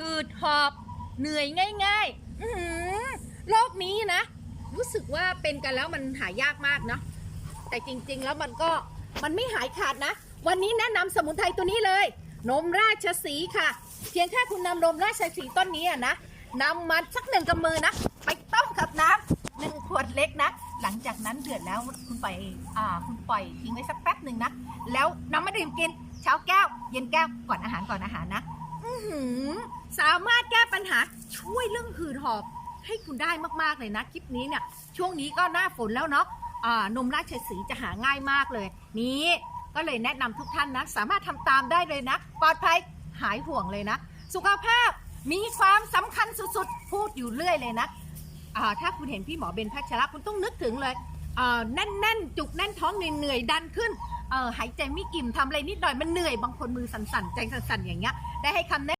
หืดหอบ เหนื่อยง่ายๆโรคนี้นะ รู้สึกว่าเป็นกันแล้วมันหายากมากเนาะแต่จริงๆแล้วมันก็มันไม่หายขาดนะ วันนี้แนะนำสมุนไพรตัวนี้เลย นมราชสีค่ะ เพียงแค่คุณนำนมราชสีต้นนี้อะนะนำมาสักหนึ่งกำมือนะ ไปต้มกับน้ำหนึ่งขวดเล็กนะ หลังจากนั้นเดือดแล้วคุณปล่อยอ่าคุณปล่อยทิ้งไว้สักแป๊บหนึ่งนะ แล้วน้ำมาดื่มกิน เช้าแก้ว เย็นแก้วก่อนอาหารก่อนอาหารนะ สามารถแก้ปัญหาช่วยเรื่องหืดหอบให้คุณได้มากๆเลยนะคลิปนี้เนี่ย ช่วงนี้ก็หน้าฝนแล้วเนาะนมราชสีจะหาง่ายมากเลย นี้ก็เลยแนะนำทุกท่านนะ สามารถทำตามได้เลยนะ ปลอดภัยหายห่วงเลยนะ สุขภาพมีความสำคัญสุดๆ พูดอยู่เรื่อยเลยนะถ้าคุณเห็นพี่หมอเบนพัชระคุณต้องนึกถึงเลยแน่นๆ จุกแน่นท้องเหนื่อยๆดันขึ้น เออหายใจไม่อิ่มทำอะไรนิดหน่อยมันเหนื่อยบางคนมือสั่นๆใจสั่นๆอย่างเงี้ยได้ให้คำแนะ